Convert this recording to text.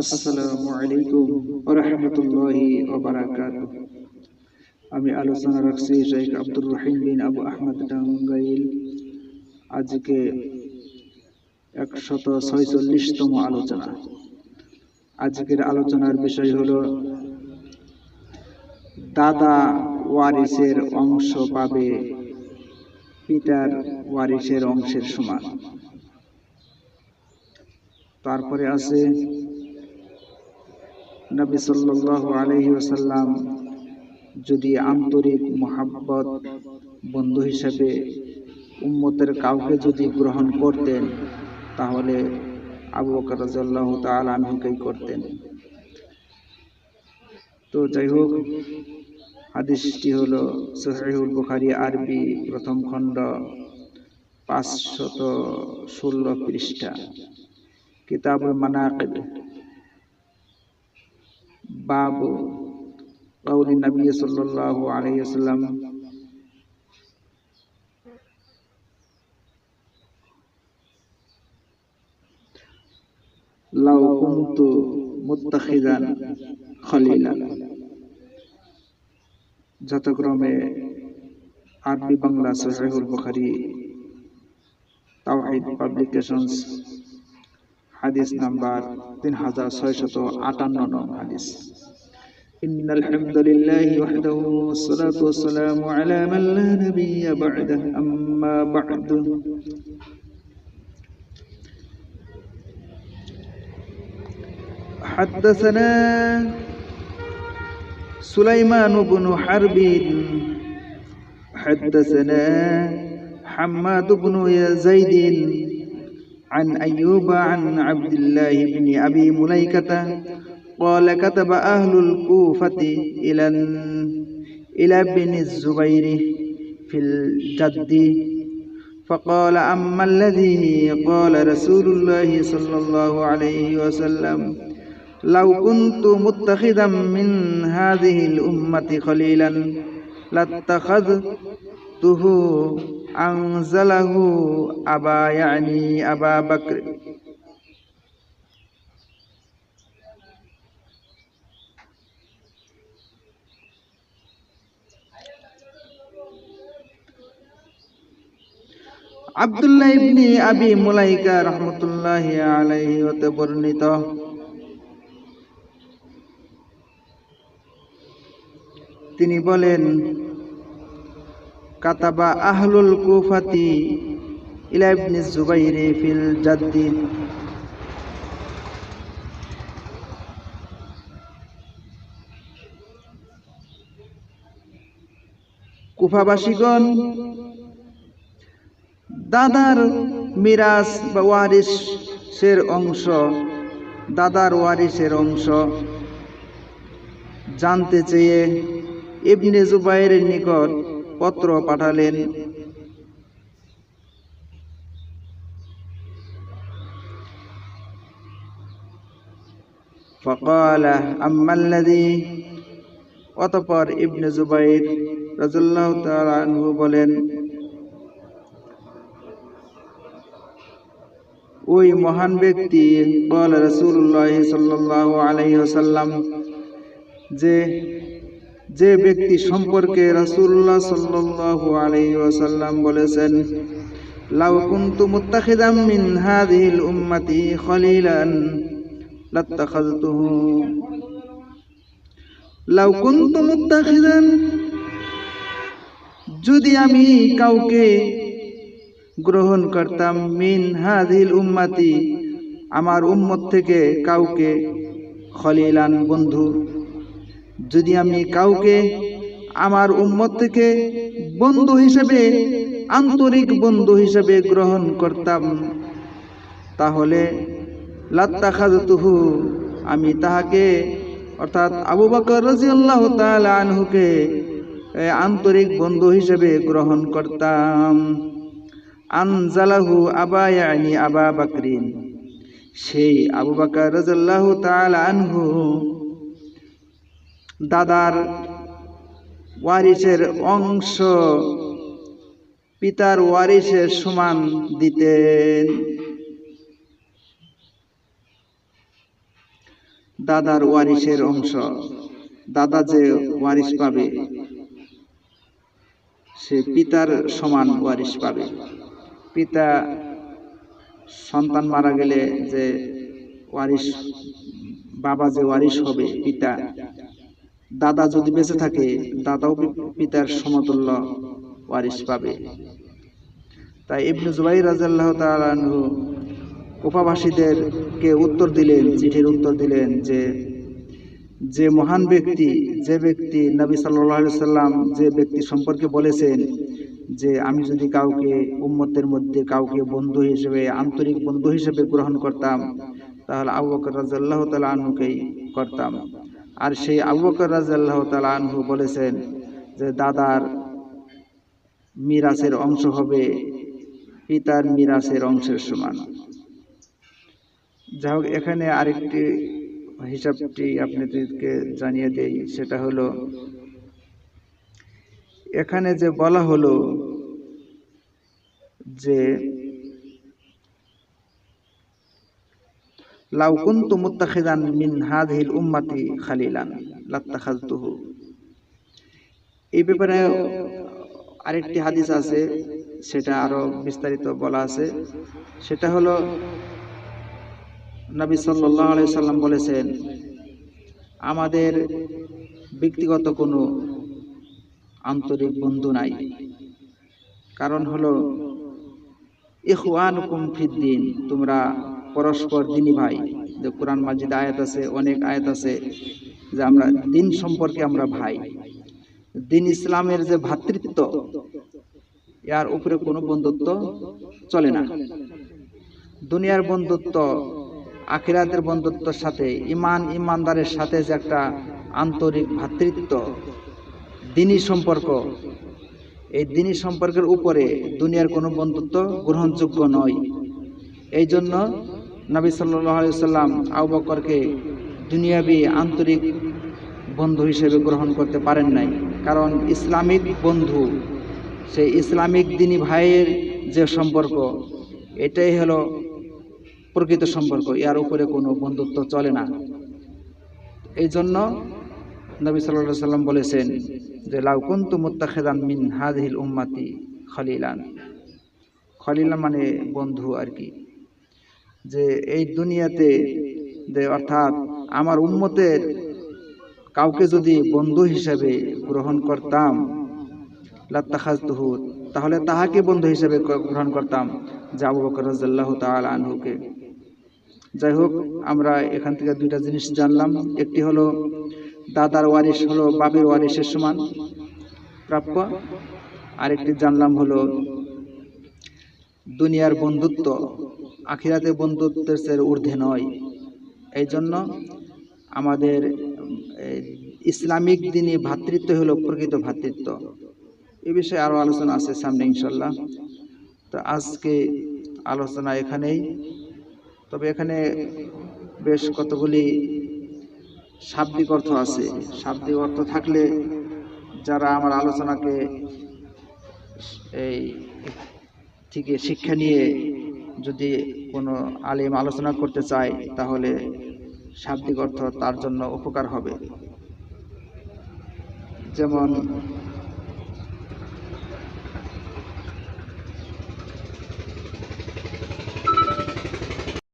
আসসালামু আলাইকুম রহমতুল্লাহি আমি আলোচনা রাখছি শেখ আব্দুর রহিম বিন আবু আহমদ ডাঙ্গাইল। আজকে একশত ছয়চল্লিশতম আলোচনা। আজকের আলোচনার বিষয় হলো, দাদা ওয়ারিসের অংশ পাবে পিতার ওয়ারিসের অংশের সমান। তারপরে আছে নবী সাল্লাল্লাহু আলাইহি ওয়াসাল্লাম যদি আন্তরিক মোহাব্বত বন্ধু হিসেবে উম্মতের কাউকে যদি গ্রহণ করতেন, তাহলে আবু বকর তাআলা আনহুকেই করতেন। তো যাই হোক হাদিসটি হলো সহিহুল বুখারী আরবি প্রথম খণ্ড পাঁচশত ষোলো পৃষ্ঠা। কিতাবুল মানাকিব। باب قول النبي صلى الله عليه وسلم لو كنت متخذا خليلا যথাক্রমে আরবি বাংলা সহিহুল বুখারী তাওহীদ পাবলিকেশনস হাদিস নাম্বার তিন হাজার ছয়শত আটান্ন নং হাদিস إن الحمد لله وحده والصلاة والسلام على من لا نبي بعده أما بعد حدثنا سليمان بن حرب حدثنا حماد بن زيد عن أيوب عن عبد الله بن أبي مليكة قال كتب أهل الكوفة إلى إلى ابن الزبير في الجد. فقال أما الذي قال رسول الله صلى الله عليه وسلم لو كنت متخذا من هذه الأمة خليلا لاتخذته আনজালাহু আবা ইয়ানি আবা বকর আবদুল্লাহ ইবনে আবি মুলাইকা রহমতুল্লাহ আলাইহি হতে বর্ণিত। তিনি বলেন কাতাবা আহলুল কুফাতি ইলা জুবাইরে ফিল জাদ্দি কুফাবাসীগণ, দাদার মিরাজ বা ওয়ারিসের অংশ, দাদার ওয়ারিসের অংশ জানতে চেয়ে ইবনে জুবাইরের নিকট পত্র পাঠালেন فقال أما الذي অতপর ইবনে জুবাইর রাজুল্লাহ আনহু বলেন ওই মহান ব্যক্তি বল রসুল্লাহ সাল্লাহ আলাইসাল্লাম যে যে ব্যক্তি সম্পর্কে রাসূলুল্লাহ সাল্লাল্লাহু আলাইহি ওয়াসাল্লাম বলেছেন মুত্তাখিদাম যদি আমি কাউকে গ্রহণ করতাম মিন হাযিল উম্মতি, আমার উম্মত থেকে কাউকে খলিলান বন্ধু। যদি আমি কাউকে আমার উম্মত থেকে বন্ধু হিসেবে, আন্তরিক বন্ধু হিসেবে গ্রহণ করতাম, তাহলে লাত্তা লাত্তাখাজতুহু আমি তাহাকে, অর্থাৎ আবু বকর রাজিয়াল্লাহ তাআলা আনহুকে আন্তরিক বন্ধু হিসেবে গ্রহণ করতাম। আনজালাহু আবা ইয়ানি আবা বাকরিন। সেই আবু বকর রাজিয়াল্লাহু তাআলা আনহু দাদার ওয়ারিসের অংশ, পিতার ওয়ারিসের সমান দিতেন। দাদার ওয়ারিশের অংশ। দাদা যে ওয়ারিশ পাবে, সে পিতার সমান ওয়ারিশ পাবে। পিতা সন্তান মারা গেলে যে ওয়ারিশ বাবা যে ওয়ারিশ হবে, পিতা দাদা যদি বেঁচে থাকে, দাদাও পিতার সমতুল্য ওয়ারিশ পাবে। তাই ইবনু জুবাই রাজাল্লাহ তালু কোপাবাসীদেরকে উত্তর দিলেন, চিঠির উত্তর দিলেন যে যে মহান ব্যক্তি, যে ব্যক্তি নবী সাল্লাহ সাল্লাম যে ব্যক্তি সম্পর্কে বলেছেন যে, আমি যদি কাউকে, উম্মতের মধ্যে কাউকে বন্ধু হিসেবে, আন্তরিক বন্ধু হিসেবে গ্রহণ করতাম, তাহলে আবু বকর রাজাল্লাহ তালা আনহুকেই করতাম। আর সেই আবু বকর রাজাল্লাহ আনহু বলেছেন যে দাদার মিরাসের অংশ হবে পিতার মিরাসের অংশের সমান। যাই হোক, এখানে আরেকটি হিসাবটি আপনাদেরকে জানিয়ে দেই, সেটা হলো, এখানে যে বলা হলো যে লাউ কুনতু মুত্তাখিদান মিন হাযিহিল উম্মতি খালিলান লাত্তাখাযতুহু। এই ব্যাপারে আরেকটি হাদিস আছে, সেটা আরও বিস্তারিত বলা আছে। সেটা হলো, নবী সাল্লাল্লাহু আলাইহি সাল্লাম বলেছেন, আমাদের ব্যক্তিগত কোনো আন্তরিক বন্ধু নাই। কারণ হলো, ইখওয়ানুকুম ফিদ্দিন তোমরা পরস্পর দিনী ভাই, যে কোরআন মাজিদ আয়াত আছে, অনেক আয়াত আছে যে আমরা দিন সম্পর্কে আমরা ভাই। দিন ইসলামের যে ভাতৃত্ব এর উপরে কোনো বন্ধুত্ব চলে না। দুনিয়ার বন্ধুত্ব, আখিরাতের বন্ধুত্বের সাথে, ইমান ইমানদারের সাথে যে একটা আন্তরিক ভাতৃত্ব দিনী সম্পর্ক, এই দিনী সম্পর্কের উপরে দুনিয়ার কোনো বন্ধুত্ব গ্রহণযোগ্য নয়। এই জন্য নবী সাল্লাম আবু বকরকে দুনিয়াবি আন্তরিক বন্ধু হিসেবে গ্রহণ করতে পারেন নাই। কারণ ইসলামিক বন্ধু, সেই ইসলামিক দিনী ভাইয়ের যে সম্পর্ক, এটাই হলো প্রকৃত সম্পর্ক ইয়ার উপরে কোনো বন্ধুত্ব চলে না। এই জন্য নবী সাল্লাহ সাল্লাম বলেছেন যে, লাউ কুন্তু মুত্তাখিদান মিন হাযিহিল উম্মাতি খলিলান। খলিলান মানে বন্ধু আর কি। যে এই দুনিয়াতে অর্থাৎ আমার উম্মতের কাউকে যদি বন্ধু হিসাবে গ্রহণ করতাম তাহলে তাহাকে বন্ধু হিসেবে গ্রহণ করতাম যে বকর রাদিয়াল্লাহু তাআলা আনহুকে। যাই হোক আমরা এখান থেকে দুইটা জিনিস জানলাম। একটি হলো, দাদার ওয়ারিশ হলো, বাপের ওয়ারিশের সমান প্রাপ্য। আরেকটি জানলাম হলো, দুনিয়ার বন্ধুত্ব আখিরাতে বন্ধুত্বের চেয়ে ঊর্ধ্বে নয়। এই জন্য আমাদের ইসলামিক দিনই ভ্রাতৃত্ব হলো প্রকৃত ভ্রাতৃত্ব এ বিষয়ে আরও আলোচনা আছে সামনে ইনশাল্লাহ তো আজকে আলোচনা এখানেই। তবে এখানে বেশ কতগুলি শাব্দিক অর্থ আছে। শাব্দিক অর্থ থাকলে যারা আমার আলোচনাকে এই থেকে শিক্ষা নিয়ে যদি কোনো আলিম আলোচনা করতে চায় তাহলে শাব্দিক অর্থ তার জন্য উপকার হবে। যেমন